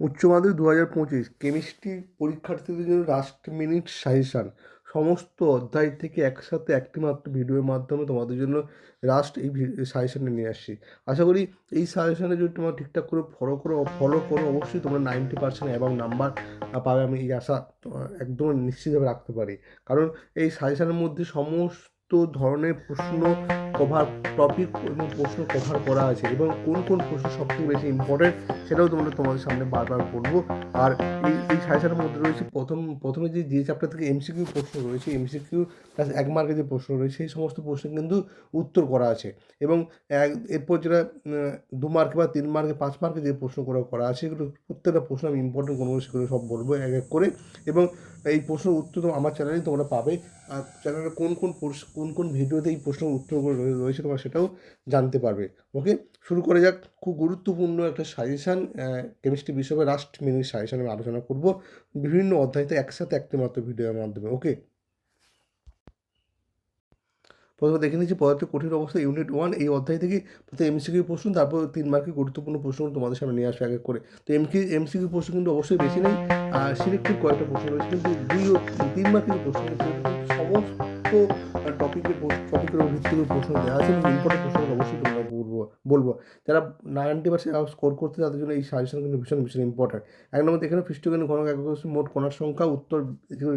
উচ্চ মাধ্যমিক দু হাজার পঁচিশ কেমিস্ট্রি পরীক্ষার্থীদের জন্য লাস্ট মিনিট সাজেশান সমস্ত অধ্যায় থেকে একসাথে একটি মাত্র ভিডিওর মাধ্যমে তোমাদের জন্য লাস্ট এই সাজেশানটা নিয়ে আসছি। আশা করি এই সাজেশানে যদি তোমরা ঠিকঠাক করে ফলো করো ফলো করো, অবশ্যই তোমরা নাইনটি পার্সেন্ট এবং নাম্বার পাবে আমি এই আশা একদম নিশ্চিতভাবে রাখতে পারি। কারণ এই সাজেশানের মধ্যে সমস্ত ধরনের প্রশ্ন কভার টপিক এবং প্রশ্ন কভার করা আছে এবং কোন কোন প্রশ্ন সবথেকে বেশি ইম্পর্টেন্ট সেটাও তোমরা তোমাদের সামনে বারবার বলব। আর এই এই সাজেশনের মধ্যে রয়েছে প্রথম, প্রথমে যে যে চ্যাপ্টার থেকে এমসিকিউ প্রশ্ন রয়েছে এমসিকিউ প্লাস এক মার্কের যে প্রশ্ন রয়েছে, সেই সমস্ত প্রশ্ন কিন্তু উত্তর করা আছে। এবং এক- এরপর যেটা দু মার্কে বা তিন মার্কে পাঁচ মার্কে যে প্রশ্ন করা করা আছে, সেগুলো প্রত্যেকটা প্রশ্ন আমি ইম্পর্টেন্ট কোনো সেগুলো সব বলব এক এক করে। এবং এই প্রশ্নের উত্তর আমার চ্যানেলেই তোমরা পাবে। আর চ্যানেলে কোন কোন কোন কোন ভিডিওতে এই প্রশ্নের উত্তরগুলো রয়ে- রয়েছে তোমরা সেটাও জানতে পারবে। ওকে, শুরু করে যাক। খুব গুরুত্বপূর্ণ একটা সাজেশান কেমিস্ট্রি বিষয়ে লাস্ট মিনিট সাজেশান আমি আলোচনা করব। বিভিন্ন অধ্যায়তে একসাথে একটি মাত্র ভিডিওর মাধ্যমে, ওকে? প্রথমে দেখে নিচ্ছি পদার্থ কঠিন অবস্থা ইউনিট ওয়ান এই অধ্যায় থেকে প্রথমে এমসিকিউ প্রশ্ন, তারপর তিন মার্কের গুরুত্বপূর্ণ প্রশ্ন তোমাদের সামনে নিয়ে আসবে এক করে। তো এমকি এমসিকিউ প্রশ্ন কিন্তু অবশ্যই বেশি নেই, আর সিলেক্টিভ কয়েকটা প্রশ্ন রয়েছে, কিন্তু দুই তিন মার্কের প্রশ্ন রয়েছে কিন্তু সমস্ত টপিকের টপিকের ভিত্তি করে প্রশ্ন দেওয়া আছে এবং ইম্পর্টেন্ট প্রশ্নগুলো অবশ্যই তোমরা বলব বলব। যারা নাইনটি পার্সেন্ট স্কোর করতে তাদের জন্য এই সাজেশন কিন্তু ভীষণ ভীষণ ইম্পর্টেন্ট এক নম্বর, এখানে পৃষ্ঠজ্ঞানী ঘনক হচ্ছে মোট কণার সংখ্যা, উত্তর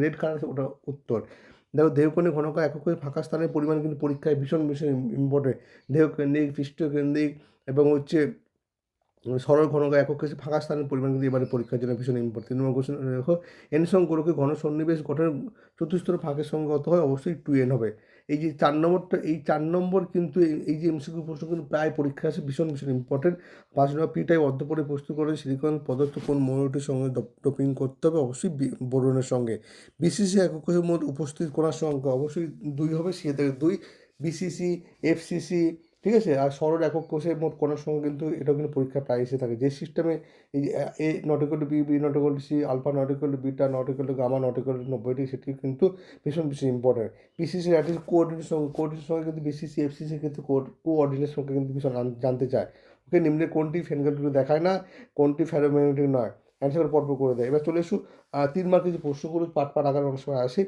রেড কালার আছে, ওটা উত্তর। দেখো, দেহকোণে ঘনক একক ফাঁকা স্থানের পরিমাণ কিন্তু পরীক্ষায় ভীষণ ভীষণ ইম্পর্টেন্ট দেহকেন্দ্রিক পৃষ্ঠকেন্দ্রিক এবং হচ্ছে সরল ঘনক একক হচ্ছে ফাঁকা স্থানের পরিমাণ কিন্তু এবারে পরীক্ষার জন্য ভীষণ ইম্পর্টেন্ট তিন নম্বর কোশ্চেন দেখো এন সংকরকে ঘন সন্নিবেশ গঠনের চতুস্তর ফাঁকের সঙ্গে কত হয়, অবশ্যই টু এন হবে। এই যে চার নম্বরটা, এই চার নম্বর কিন্তু এই- যে এমসিকিউ প্রশ্ন কিন্তু প্রায় পরীক্ষা আসে, ভীষণ ভীষণ ইম্পর্টেন্ট পাঁচ নম্বর পিটাই অর্ধপরে প্রস্তুত করে সিলিকন পদার্থ কোন মনোটির সঙ্গে ডোপিং করতে হবে, অবশ্যই বি- বোরনের সঙ্গে। বিসিসি একক মধ্যে উপস্থিত করার সংখ্যা, অবশ্যই দুই হবে সে থেকে দুই বিসিসি এফসিসি ঠিক আছে? আর সরল একক কোষে মোট কণার সঙ্গে কিন্তু এটাও কিন্তু পরীক্ষা প্রায় এসে থাকে। যে সিস্টেমে এই A not to B B not equal to C alpha not to beta not to gamma not to নব্বইটি সেটি কিন্তু ভীষণ ভীষণ ইম্পর্টেন্ট বিসিসি অ্যাটলিস্ট কোঅর্ডিনেটের সঙ্গে কোঅর্ডিনেটের সঙ্গে কিন্তু বিসিসি এফসিসি কিন্তু কোঅর্ডিনেটের সঙ্গে কিন্তু ভীষণ জানতে চায়। ওকে, নিম্নে কোনটি ফেনগালগুলো দেখায় না, কোনটি ফেরোম্যাগনেটিক নয়? অ্যান্সার পরপর করে দেয়। এবার চলে এসু তিন মার্কের যে প্রশ্নগুলো পাট পাট আকারে অনেক সময় আসে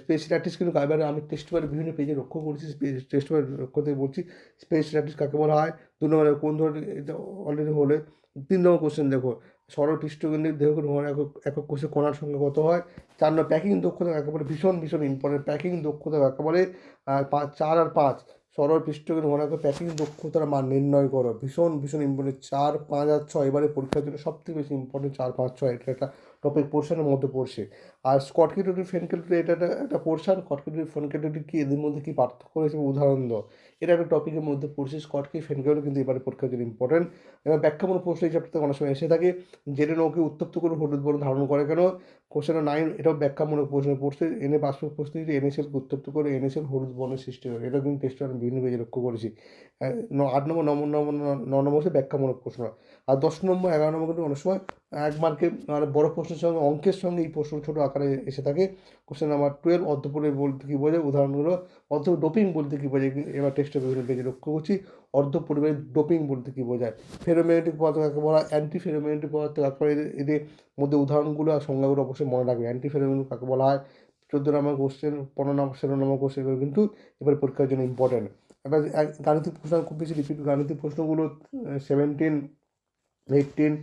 স্পেস স্ট্যাটিস কিন্তু এবারে আমি টেস্ট পেপারে বিভিন্ন পেজে লক্ষ্য করছি টেস্ট পেপারে লক্ষ্য থেকে বলছি স্পেস স্ট্যাটিস কাকে বলা হয়? দু নম্বরে কোন ধরনের অলরেডি হলে, তিন নম্বর কোশ্চেন দেখো, সরল পৃষ্ঠকেন্দ্রিক দেহকে ভ্রমণ একক একক কোষে কণার সঙ্গে কত হয়? চার নম্বর প্যাকিং দক্ষতা একেবারে ভীষণ ভীষণ ইম্পর্টেন্ট প্যাকিং দক্ষতা একেবারে পাঁচ চার আর পাঁচ, সরল পৃষ্ঠকেন্দ্রিক ঘনকের প্যাকিং দক্ষতার মান নির্ণয় করো, ভীষণ ভীষণ ইম্পর্টেন্ট চার, পাঁচ আর ছয়, এবারে পরীক্ষার জন্য সবথেকে বেশি ইম্পর্টেন্ট চার, পাঁচ, ছয়, এটা একটা টপিক পোর্শনের মধ্যে পড়ছে। আর স্কটকিটোটি ফেনকেটোটি এটা একটা একটা পোর্শন স্কটকিটোটি ফেনকেটোটি কি এদের মধ্যে কী পার্থক্য রয়েছে? উদাহরণ দাও। এটা একটা টপিকের মধ্যে পড়ছে। স্কটকি ফেনকেটো কিন্তু এবারে পরীক্ষার জন্য ইম্পর্টেন্ট এবার ব্যাখ্যামূলক প্রশ্ন এই চ্যাপ্টার থেকে অনেক সময় এসে থাকে। জেনে নৌকে উত্তপ্ত করে হলুদ বর্ণ ধারণ করে কেন? কোশ্চেন নাইন এটাও ব্যাখ্যামূলক প্রশ্ন পড়ছে। এনে বাষ্প প্রস্তুতি এনএসএল উত্তপ্ত করে এনএসএল হলুদ বর্ণের সৃষ্টি হয়। এটা কিন্তু টেস্ট আমি বিভিন্ন পেজে লক্ষ্য করেছি। আট নম্বর নব নম্বর ন নম্বর হচ্ছে ব্যাখ্যামূলক প্রশ্ন। আর দশ নম্বর, এগারো নম্বর কিন্তু অনেক সময় এক মার্কে আর বড় প্রশ্নের সঙ্গে, অঙ্কের সঙ্গে এই প্রশ্ন ছোটো আকারে এসে থাকে। কোশ্চেন নাম্বার টুয়েলভ অর্ধপরে বলতে কী বোঝায়? উদাহরণগুলো অর্ধ ডোপিং বলতে কী বোঝায়? এবার টেস্টে বিভিন্ন পেজে লক্ষ্য করছি অর্ধ পরিবারের ডোপিং বলতে কী বোঝায়? ফেরোম্যাগনেটিক পদার্থ কাকে বলা অ্যান্টি ফেরোম্যাগনেটিক পদার্থ কাকে বলা এদের- মধ্যে উদাহরণগুলো আর সংজ্ঞাগুলো অবশ্যই মনে রাখবে। অ্যান্টি ফেরোম্যাগনেটিক কাকে বলা হয়? চোদ্দ নম্বর কোশ্চেন পনেরো নম্বর, ষোলো নম্বর কোশ্চেন এগুলো কিন্তু এবার পরীক্ষার জন্য ইম্পর্টেন্ট এবার গাণিতিক প্রশ্ন খুব বেশি রিপিট গাণিতিক প্রশ্নগুলো সেভেন্টিন এইটিন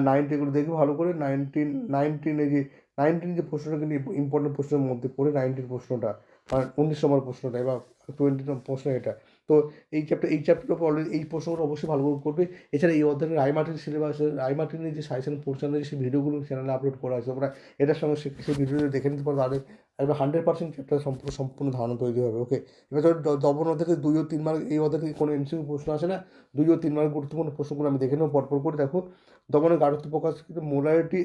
নাইনটিন এগুলো দেখবে ভালো করে নাইনটিন নাইনটিন এই যে নাইনটিন যে প্রশ্নটা কিন্তু ইম্পর্টেন্ট প্রশ্নের মধ্যে পড়ে নাইনটিন প্রশ্নটা আর উনিশ নম্বর প্রশ্নটা, এবার টোয়েন্টি প্রশ্ন এটা। তো এই চ্যাপ্টার এই চ্যাপ্টার উপর এই প্রশ্নগুলো অবশ্যই ভালো করে করবে। এছাড়া এই অধ্যায়ে রায়মার্টিন সিলেবাস রায়মার্টিনের যে সাজেশন পোর্শন রয়েছে, সেই ভিডিওগুলো চ্যানেলে আপলোড করা আছে তোমরা এটার সঙ্গে সেই ভিডিওটা দেখে নিতে পারো তাহলে একবার হান্ড্রেড পার্সেন্ট চ্যাপ্টার সম্পূর্ণ সম্পূর্ণ ধারণা তৈরি হবে ওকে এবার ধরো দ- দমন দুই ও তিন মার্ক এই অধ্যায় থেকে কোনো এমসিকিউ প্রশ্ন আসে না। দুই ও তিন মার্ক গুরুত্বপূর্ণ প্রশ্নগুলো আমি দেখে নেব পরপর করে। দেখো দমনের গাঢ়ত্ব প্রকাশ কিন্তু মোলারিটি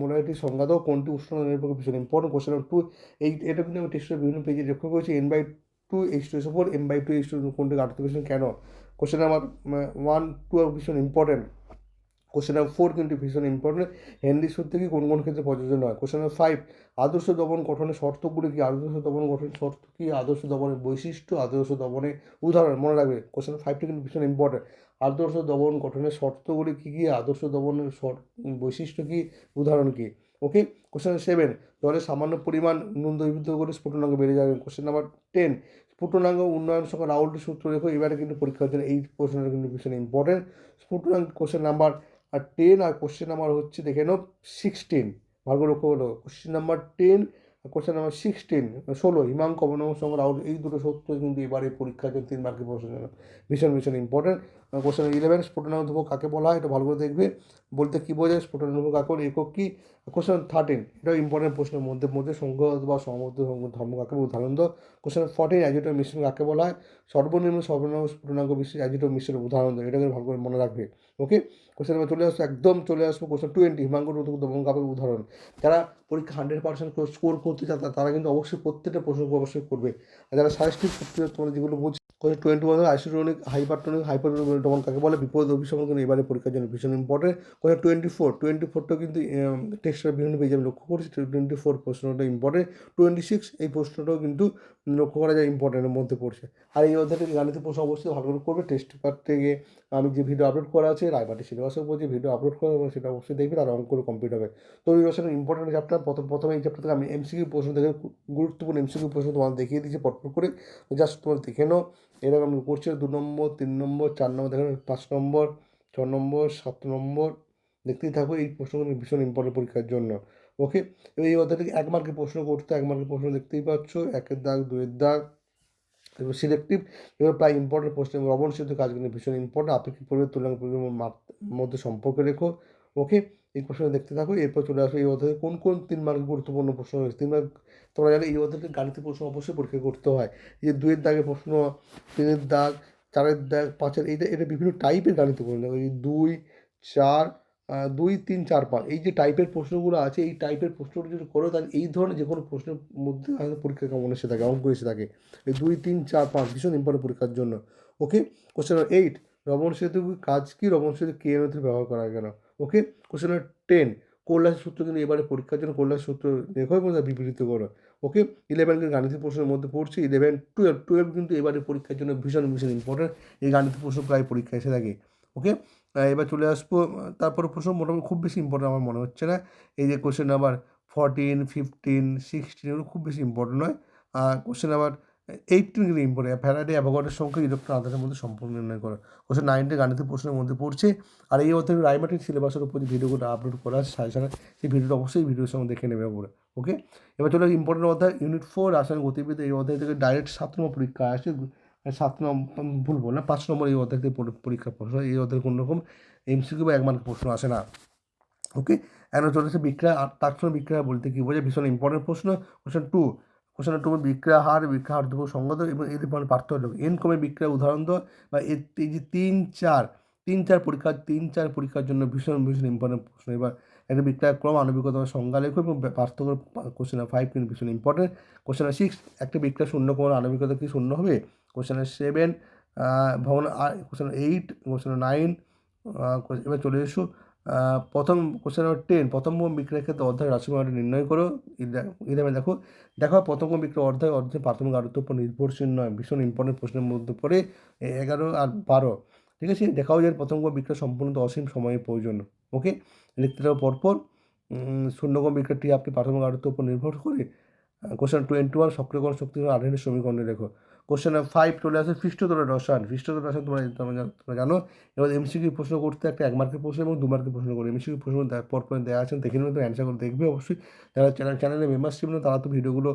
মোলারিটি সংজ্ঞা কোনটি উষ্ণ নির্ভর ভীষণ ইম্পর্টেন্ট কোশ্চেন টু এই, এটা কিন্তু আমি টেস্টের বিভিন্ন পেজে লক্ষ্য করেছি। N by two H two S ওপর M by two H two কোনটি গাঢ়ত্ব ভীষণ কেন? কোশ্চেন আমার ওয়ান টু আর ভীষণ ইম্পর্টেন্ট কোশ্চেন নাম্বার ফোর কিন্তু ভীষণ ইম্পর্টেন্ট হেনরি সূত্রে কি কোন কোন ক্ষেত্রে প্রযোজ্য নয়? কোশ্চেন নাম্বার ফাইভ আদর্শ দমন গঠনের শর্তগুলি কি? আদর্শ দমন গঠনের শর্ত কি? আদর্শ দমনের বৈশিষ্ট্য, আদর্শ দমনের উদাহরণ, মনে রাখবে। কোশ্চেন ফাইভটা কিন্তু ভীষণ ইম্পর্টেন্ট আদর্শ দমন গঠনের শর্তগুলি কী কী? আদর্শ দমনের বৈশিষ্ট্য কী? উদাহরণ কী? ওকে কোশ্চেন সেভেন জলের সামান্য পরিমাণ নুন দ্রবীভূত করে স্ফুটনাঙ্ক বেড়ে যাবে। কোশ্চেন নাম্বার টেন স্ফুটনাঙ্ক উন্নয়ন সহ রাউল্ড সূত্র রেখো এবারে কিন্তু পরীক্ষার জন্য এই কোশ্চেনটা কিন্তু ভীষণ ইম্পর্টেন্ট স্ফুটনাঙ্গ কোশ্চেন নাম্বার আর টেন আর কোশ্চেন নাম্বার হচ্ছে, দেখে নাও সিক্সটিন ভাগ্য লক্ষ্য হলো question number ten question number sixteen ষোলো, হিমাঙ্ক অবনম সঙ্গে রাহুল, এই দুটো সত্য কিন্তু এবারে পরীক্ষার জন্য তিন মার্কের প্রশ্ন জন্য। ভীষণ ভীষণ ইম্পর্টেন্ট কোশ্চেন ইলেভেন স্ফুটনাঙ্ক ধ্রুবক কাকে বলা হয়? এটা ভালো করে দেখবে। বলতে কী বোঝায়? স্ফুটনাঙ্ক ধ্রুবক কাকে বলে? একক কী? কোশ্চেন থার্টিন এটাও ইম্পর্টেন্ট প্রশ্নের মধ্যে মধ্যে সংখ্যা বা সমবদ্ধ ধর্ম কাকে উদাহরণ দাও। কোশ্চেন ফর্টিন অ্যাজিটো মিশ্রণ কাকে বলা হয়? সর্বনিম্ন সর্বনিম্ন স্ফুটনাঙ্ক বিশেষ অ্যাজিটো মিশ্রের উদাহরণ দাও। এটাকে ভালো করে মনে রাখবে। ওকে কোশ্চেন নাম্বার চলে আসব একদম চলে আসব কোশ্চেন টোয়েন্টি হিমাঙ্গ কাপের উদাহরণ। যারা পরীক্ষা হান্ড্রেড পার্সেন্ট স্কোর করতে চান, তারা কিন্তু অবশ্যই প্রত্যেকটা প্রশ্ন অবশ্যই করবে। আর যারা সাজেস্টিভ করতে যেগুলো বুঝ question twenty one isotonic hypertonic hypertonic দমন কাকে বলে? বিপদ অভিশমন কিন্তু এবারে পরীক্ষার জন্য ভীষণ important question twenty four, twenty ফোরটা কিন্তু টেক্সটের বিভিন্ন পেজে আমি লক্ষ্য করছি, টোয়েন্টি ফোর প্রশ্নটা ইম্পর্টেন্ট টোয়েন্টি সিক্স, এই প্রশ্নটাও কিন্তু লক্ষ্য করা যায় ইম্পর্টেন্টের মধ্যে পড়ছে। আর এই অধ্যায়টা গাণিতিক প্রশ্ন অবশ্যই ভালো করে করবে। টেস্ট পেপার থেকে আমি যে ভিডিও আপলোড করা আছে, রায়বাটি সিলেবাসের উপর যে ভিডিও আপলোড করা হবে, সেটা অবশ্যই দেখবে আর অঙ্ক কমপ্লিট হবে। তো এই বছরের ইম্পর্টেন্ট চ্যাপ্টার প্রথম প্রথমে এই চ্যাপ্টার থেকে আমি এমসিকিউ প্রশ্ন দেখে গুরুত্বপূর্ণ এমসিকিউ প্রশ্ন তোমাদের দেখিয়ে দিয়েছি পটপট করে। জাস্ট তোমার দেখে নাও। এরকম করছি দু নম্বর, তিন নম্বর, চার নম্বর দেখেন পাঁচ নম্বর, ছ নম্বর, সাত নম্বর, দেখতেই থাকো এই প্রশ্নগুলো ভীষণ ইম্পর্টেন্ট পরীক্ষার জন্য। ওকে এবার এই অধ্যায় এক মার্কের প্রশ্ন করতে, এক মার্কের প্রশ্ন দেখতেই পাচ্ছ, একের দাগ দুয়ের দাগ, এবার সিলেক্টিভ এবার প্রায় ইম্পর্টেন্ট প্রশ্ন, এবং সিদ্ধ কাজগুলো ভীষণ ইম্পর্টেন্ট আপেক্ষিক পরিবেশ তুলনা পরিমাণ মধ্যে সম্পর্ক রেখো। ওকে এই প্রশ্ন দেখতে থাকো, এরপর চলে আসবে এই অধ্যায়ে। কোন কোন তিন মার্ক গুরুত্বপূর্ণ প্রশ্ন রয়েছে তিন মার্ক তোমরা জানো এই অধ্যায়তে গাণিতিক প্রশ্ন অবশ্যই পরীক্ষা করতে হয়। যে দুয়ের দাগের প্রশ্ন, তিনের দাগ, চারের দাগ, পাঁচের, এইটা, এটা বিভিন্ন টাইপের গাণিতিক প্রশ্ন। দুই, চার দুই, তিন, চার, পাঁচ, এই যে টাইপের প্রশ্নগুলো আছে, এই টাইপের প্রশ্নগুলো যদি করো, তাহলে এই ধরনের যে কোনো প্রশ্নের মধ্যে পরীক্ষা কেমন এসে থাকে, অঙ্ক এসে থাকে। এই দুই, তিন, চার, পাঁচ, ভীষণ ইম্পর্টেন্ট পরীক্ষার জন্য। ওকে কোশ্চেন এইট রমন সেতু কাজ কি? রমন সেতু কে নথি ব্যবহার করা কেন? ওকে? কোশ্চেন টেন কল্যাণ সূত্র কিন্তু এবারে পরীক্ষার জন্য কল্যাণ সূত্র দেখো এবং বিবৃত করো। ওকে? ইলেভেন কিন্তু গাণিতিক প্রশ্নের মধ্যে পড়ছি ইলেভেন টুয়েলভ টুয়েলভ কিন্তু এবারে পরীক্ষার জন্য ভীষণ ভীষণ ইম্পর্টেন্ট এই গাণিতিক প্রশ্ন প্রায় পরীক্ষা এসে থাকে। ওকে? এবার চলে আসব, তারপরে প্রশ্ন মোটামুটি খুব বেশি ইম্পর্টেন্ট আমার মনে হচ্ছে না। এই যে question number fourteen fifteen sixteen এগুলো খুব বেশি ইম্পর্টেন্ট নয়। আর কোশ্চেন নাম্বার এইটিন কিন্তু ইম্পর্টেন্ট ফ্যারাডে অ্যাভোগাডের সংখ্যা ইলেকট্রন আধারের মধ্যে সম্পর্ক নির্ণয় করে। কোশ্চেন নাইনটি গাণিতিক প্রশ্নের মধ্যে পড়ছে। আর এই অধ্যায়ে রাইমাটিক সিলেবাসের উপর যে ভিডিওগুলো আপলোড করা আছে সাজেশনে সেই ভিডিওটা অবশ্যই ভিডিওর সঙ্গে দেখে নেবে পরে ওকে এবার চলে ইম্পর্টেন্ট অধ্যায় ইউনিট ফোর রাসায়নিক গতিবিদ্যা। এই অধ্যায় থেকে ডাইরেক্ট সাত নম্বর পরীক্ষা আসে সাত নম্বর ভুল বল না পাঁচ নম্বর এই অধ্যায় থেকে পরীক্ষা প্রশ্ন। এই অধ্যায়ে কোনো রকম? এমসিকিউ বা এক প্রশ্ন আসে না ওকে এখন চলেছে বিক্রয় তাৎক্ষণিক বিক্রয় বলতে কী বোঝায়? ভীষণ ইম্পর্টেন্ট প্রশ্ন। কোশ্চেন টু কোশ্চেন টু বিক্রয় হার বিক্রয় হার দুপুর সঙ্গত এবং এদের মানে পার্থক্য। এন কমে বিক্রয় উদাহরণ দাও বা এই যে তিন চার তিন চার পরীক্ষা, তিন চার পরীক্ষার জন্য ভীষণ ভীষণ ইম্পর্টেন্ট প্রশ্ন। এবার একটা বিক্রয় ক্রম, আণবিকতার সংজ্ঞা লেখো এবং পার্থক্য কোশ্চেন ফাইভ কিন্তু ভীষণ ইম্পর্টেন্ট কোশ্চেন সিক্স একটা বিক্রয় শূন্য কোন আণবিকতা কি শূন্য হবে? কোশ্চেন সেভেন ভবন কোশ্চেন এইট কোশ্চেন নাইন এবার চলে এসো। প্রথম কোশ্চেন নাম্বার টেন প্রথম বিক্রয়ের ক্ষেত্রে অধ্যায় রাশিমালাটি নির্ণয় করো। ইলেভেন দেখো। দেখো, প্রথম বিক্রয় অধ্যায় অধ্যায় প্রাথমিক আরোগ্যের উপর নির্ভরশীল নয়। ভীষণ ইম্পর্টেন্ট প্রশ্নের মধ্যে পড়ে এগারো আর বারো। ঠিক আছে? দেখাও যায় প্রথম বিক্রয় সম্পূর্ণ অসীম সময়ের প্রয়োজন। ওকে লিখতে থাকো পরপর। শূন্যকম বিক্রয়টি আপনি প্রাথমিক আরোগ্যের উপর নির্ভর করে কোশ্চেন টোয়েন্টি ওয়ান সক্রিয়করণ শক্তি আধানের সমীকরণে রেখো কোশ্চেন ফাইভ চলে আসে পৃষ্ঠতলের রসায়ন। পৃষ্ঠতলের রসায়ন তোমরা তোমরা জানো এবার এমসিকিউ প্রশ্ন করতে একটা এক মার্কের প্রশ্ন এবং দু মার্কের প্রশ্ন করে। এমসিকিউ প্রশ্ন পরপর দেওয়া আছেন দেখে নেবে তো অ্যান্সার করে দেখবে অবশ্যই। যারা চ্যানেল চ্যানেলে মেম্বারশিপ নেই, তারা তো ভিডিওগুলো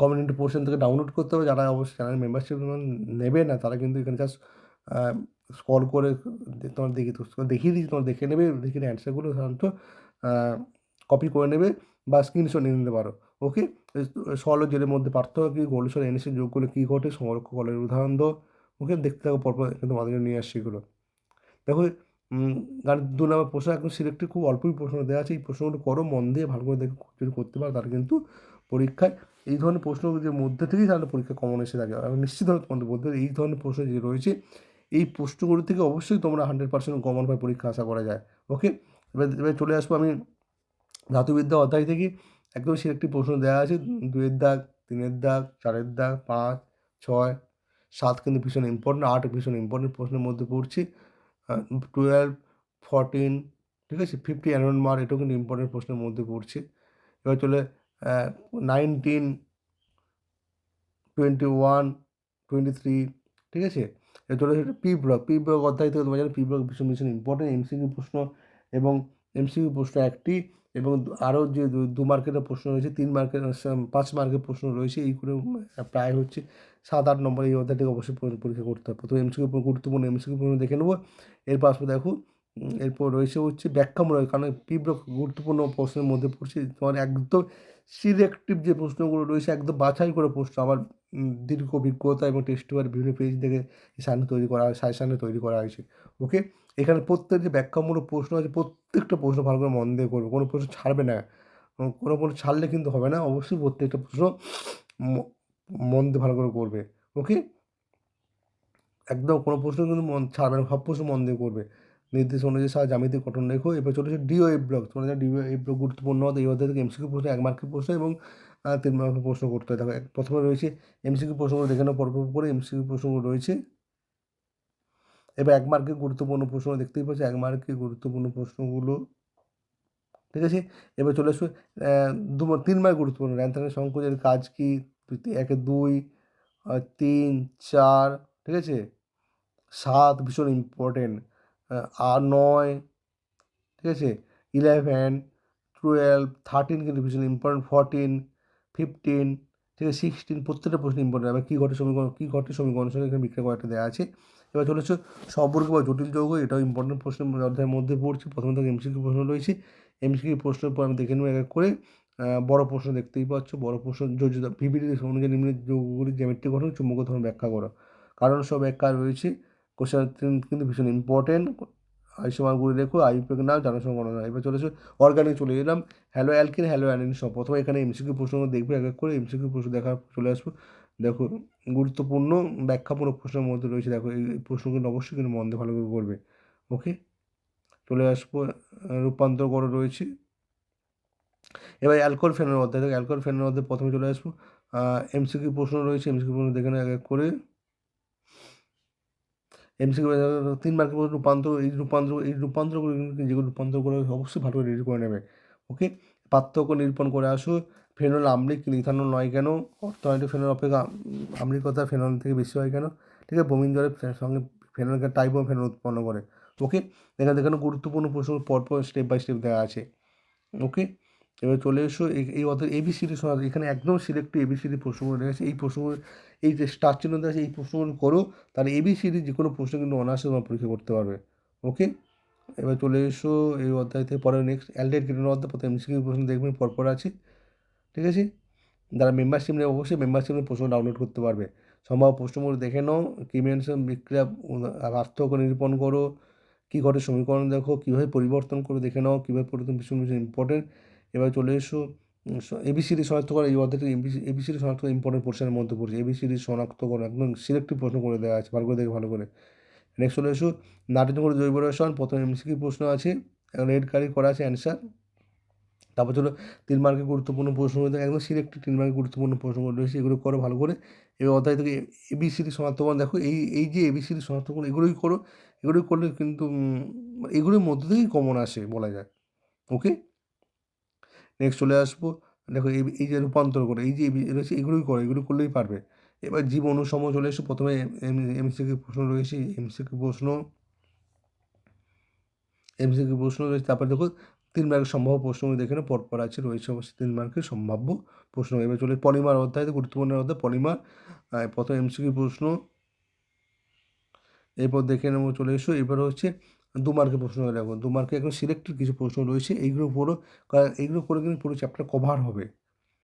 কমিউনিটি পোর্শন থেকে ডাউনলোড করতে হবে। যারা অবশ্যই চ্যানেল মেম্বারশিপ নেবে না, তারা কিন্তু এখানে জাস্ট স্কল করে তোমার দেখি দেখিয়ে দিচ্ছি তোমার দেখে নেবে, দেখে অ্যান্সারগুলো সাধারণত কপি করে নেবে বা স্ক্রিনশট নিয়ে নিতে পারো। ওকে? সল ও জেলের মধ্যে পার্থক্য কী? গোলসল এনএসি যোগ করলে কী ঘটে? সংরক্ষ কলের উদাহরণ দাও। ওকে? দেখতে থাকো, পরপর কিন্তু তোমাদের নিয়ে আসছি এগুলো। দেখো গান দু নম্বর প্রশ্ন, এখন সিলেক্টেড খুব অল্পই প্রশ্ন দেওয়া আছে। এই প্রশ্নগুলো করো, মন দিয়ে ভালো করে দেখে, যদি করতে পারো তার কিন্তু পরীক্ষায় এই ধরনের প্রশ্নগুলির মধ্যে থেকেই তাহলে পরীক্ষা কমন এসে থাকে। নিশ্চিতভাবে তোমাদের বলতে এই ধরনের প্রশ্ন যে রয়েছে, এই প্রশ্নগুলো থেকে অবশ্যই তোমরা হান্ড্রেড পার্সেন্ট কমন পাই পরীক্ষা আশা করা যায়। ওকে? এবার এবার চলে আসব আমি ধাতুবিদ্যা অধ্যায় থেকে। একদম সে একটি প্রশ্ন দেওয়া আছে দুয়ের দাগ তিনের দাগ চারের দাগ পাঁচ ছয় সাত কিন্তু ভীষণ ইম্পর্টেন্ট আট ভীষণ ইম্পর্টেন্ট প্রশ্নের মধ্যে পড়ছে। টুয়েলভ ফোরটিন ঠিক আছে? ফিফটি অ্যানোন মার এটাও কিন্তু ইম্পর্টেন্ট প্রশ্নের মধ্যে পড়ছে। এবার চলে nineteen twenty one twenty three ঠিক আছে? এবার চলে আসে পি ব্লক পি ব্লক অধ্যায় থেকে তোমার জানো পি ব্লক ভীষণ ভীষণ ইম্পর্টেন্ট এমসিকিউ প্রশ্ন এবং এমসিকিউ প্রশ্ন একটি এবং আরও যে দু- মার্কের প্রশ্ন রয়েছে, তিন মার্কের পাঁচ মার্কের প্রশ্ন রয়েছে, এই করে প্রায় হচ্ছে সাত, আট নম্বর এই অধ্যায়টিকে অবশ্যই পরীক্ষা করতে হবে। প্রথমে এমসিকিউ গুরুত্বপূর্ণ এমসিকিউ প্রশ্ন দেখে নেব। এরপর আসবে, দেখো এরপর রয়েছে হচ্ছে ব্যাখ্যামূলক কারণ তীব্র গুরুত্বপূর্ণ প্রশ্নের মধ্যে পড়ছে, তোমার একদম সিলেক্টিভ যে প্রশ্নগুলো রয়েছে, একদম বাছাই করে প্রশ্ন আমার দীর্ঘ অভিজ্ঞতা এবং টেস্ট বিভিন্ন পেজ থেকে সাজেশন তৈরি করা সাজেশানে তৈরি করা হয়েছে। ওকে এখানে প্রত্যেক যে ব্যাখ্যামূলক প্রশ্ন আছে, প্রত্যেকটা প্রশ্ন ভালো করে মন দিয়ে করবে। কোনো প্রশ্ন ছাড়বে না। কোনো প্রশ্ন ছাড়লে কিন্তু হবে না। অবশ্যই প্রত্যেকটা প্রশ্ন মন দিয়ে ভালো করে করবে। ওকে একদম কোনো প্রশ্ন কিন্তু মন ছাড়বে না। সব প্রশ্ন মন দিয়ে করবে। নির্দেশ অনুযায়ী সারা জ্যামিতিক গঠন রেখো এবার চলেছে ডিও এ ব্লক তোমরা জানো ডিও এ ব্লক গুরুত্বপূর্ণ হতে এই অধ্যায় থেকে এমসিকিউ প্রশ্ন এক মার্কের প্রশ্ন এবং তিন মার্কের প্রশ্ন করতে হয়। দেখো প্রথমে রয়েছে এমসিকিউ প্রশ্নগুলো দেখে নাও। পরপর করে এমসিকিউ প্রশ্নগুলো রয়েছে। এবার এক মার্কের গুরুত্বপূর্ণ প্রশ্ন দেখতেই পাচ্ছি, এক মার্কের গুরুত্বপূর্ণ প্রশ্নগুলো, ঠিক আছে? এবার চলে আসবে দু তিন মার্ক গুরুত্বপূর্ণ। র্যান্থানের সংকোচের কাজ কি? একে দুই তিন, চার, ঠিক আছে? সাত ভীষণ ইম্পর্টেন্ট আর নয়, ঠিক আছে? ইলেভেন টুয়েলভ থার্টিন কিন্তু ভীষণ ইম্পর্টেন্ট ফোরটিন ফিফটিন ঠিক আছে? সিক্সটিন প্রত্যেকটা প্রশ্ন ইম্পর্টেন্ট এবার কী ঘটে সমীকরণ, কী ঘটে সমীকরণ? সঙ্গে এখানে বিক্রয় কয়েকটা দেওয়া আছে। এবার চলে চলেছে সম্পর্ক বা জটিল যৌগ, এটাও ইম্পর্টেন্ট প্রশ্ন অধ্যায়ের মধ্যে পড়ছে। প্রথমে থেকে এমসিকিউ প্রশ্ন রয়েছে। এমসিকিউ প্রশ্নের পর আমি দেখে নেব এক এক করে। বড় প্রশ্ন দেখতেই পাচ্ছ। বড় প্রশ্ন যোজ্যতা ভিভিডি অনুযায়ী নিম্ন যৌগগুলি জ্যামিতিক গঠন, চুম্বক ধর্ম ব্যাখ্যা করো। কারণ সব ব্যাখ্যা রয়েছে। কোশ্চেন কিন্তু ভীষণ ইম্পর্টেন্ট আইসোমারগুলি দেখো আইউপিক নাম, জনসংখ্যা গণনা। এবার চলেছে অর্গানিক চলে এলাম। হ্যালো অ্যালকিন হ্যালো অ্যানিন সব। প্রথমে এখানে এমসিকিউ প্রশ্নগুলো দেখবে, এক এক করে এমসিকিউ প্রশ্ন দেখা, চলে আসব। দেখো, গুরুত্বপূর্ণ ব্যাখ্যামূলক প্রশ্নের মধ্যে রয়েছে, দেখো, এই প্রশ্ন কিন্তু অবশ্যই কিন্তু মন দিয়ে ভালো করে করবে ওকে চলে আসব, রূপান্তর করে রয়েছে। এবার অ্যালকোহল ফেনের অধ্যায় দেখো অ্যালকোহল ফেনের অধ্যায় প্রথমে চলে আসব। এমসিকিউ প্রশ্ন রয়েছে এমসিকিউ প্রশ্ন দেখে এক এক করে। এমসিকিউ তিন মার্কের মধ্যে রূপান্তর, এই রূপান্তর, এই রূপান্তরগুলো যেগুলো রূপান্তর করে অবশ্যই ভালো করে রেডি করে নেবে। ওকে পার্থক্য নিরূপণ করে আসো। ফেনল আম্লিক ইথানল নয় কেন? অর্থনৈতিক ফেনল অপেক্ষা আম্লিকতা ফেনল থেকে বেশি হয় কেন? ঠিক আছে বমিন ফে- সঙ্গে ফেনলকে টাইপ অফ ফেনল উৎপন্ন করে। ওকে এখানে দেখানো গুরুত্বপূর্ণ প্রশ্ন, পরপর স্টেপ বাই স্টেপ দেওয়া আছে। ওকে এবার চলে এসো এই- অর্থাৎ এবিসিডি শোনা এখানে একদম সিলেক্টিভ এবিসিডি প্রশ্নগুলো রয়েছে এই প্রশ্নগুলো এই যে স্টার চিহ্ন দেওয়া আছে, এই প্রশ্নগুলো করো, তাহলে এবিসিডি যে কোনো প্রশ্ন কিন্তু অনার্সে তোমার পরীক্ষা করতে পারবে। ওকে এবার চলে এসো, এই অধ্যায় থেকে পরে নেক্সট অ্যালডেড কিটানো অধ্যায়, প্রথমে এমসিকিউ প্রশ্ন দেখবেন, পরপর আছে। ঠিক আছে? যারা মেম্বারশিপ নেবে, অবশ্যই মেম্বারশিপ নিয়ে প্রশ্ন ডাউনলোড করতে পারবে। সম্ভব প্রশ্নগুলো দেখে নাও কী মেনশন বিক্রিয়া, পার্থক্য নিরূপণ করো। কী ঘটে সমীকরণ দেখো, কীভাবে পরিবর্তন করে, দেখে নাও, কীভাবে পরিবর্তন ভীষণ ভীষণ ইম্পর্টেন্ট এবার চলে এসো এবিসিডি শনাক্ত করা এই অধ্যায়টি এবিসিডি শনাক্ত ইম্পর্টেন্ট পোর্শনের মধ্যে পড়ছে। এবিসিডি শনাক্ত করা একদম সিলেক্টিভ প্রশ্ন করে দেওয়া আছে, ভালো করে দেখে, ভালো করে। নেক্সট চলে এসো নাট্যনগর জৈব রসায়ন, প্রথমে এমসিকিউ প্রশ্ন আছে রেড কারি করা আছে অ্যান্সার তারপর চলো, তিন মার্কের গুরুত্বপূর্ণ প্রশ্ন দেখো, একদম সিলেক্টিভ তিন মার্কের গুরুত্বপূর্ণ প্রশ্নগুলো রয়েছে এগুলো করো ভালো করে। এই অধ্যায় থেকে এবিসিডি শনাক্তকরণ দেখো, এই এই যে এবিসিডি শনাক্তকরণ, এগুলোই করো। এগুলোই করলে কিন্তু এগুলোর মধ্যে থেকেই কমন আসে বলা যায়। ওকে নেক্সট চলে আসব। দেখো এই এই যে রূপান্তর করে, এই যে রয়েছে, এগুলোই করে, এগুলো করলেই পারবে। এবার জীব অনুসম চলে এসো প্রথমে এমসিকিউ প্রশ্ন রয়েছে, এমসিকিউ প্রশ্ন। এমসিকিউ প্রশ্ন রয়েছে, তারপর দেখো তিন মার্কের সম্ভাব্য প্রশ্নগুলো দেখে নাও, পরপর আছে, রয়েছে অবশ্যই তিন মার্কের সম্ভাব্য প্রশ্ন। এবার চলে পলিমার অধ্যায়, গুরুত্বপূর্ণ অধ্যায়, পলিমার প্রথম এমসিকিউ প্রশ্ন। এরপর দেখে নেব চলে এসো এবার হচ্ছে দু মার্কের প্রশ্ন দেখো দু মার্কে এখন সিলেক্টেড কিছু প্রশ্ন রয়েছে। এইগুলো পড়ো কারণ এইগুলো করে কিন্তু পুরো চ্যাপ্টার কভার হবে।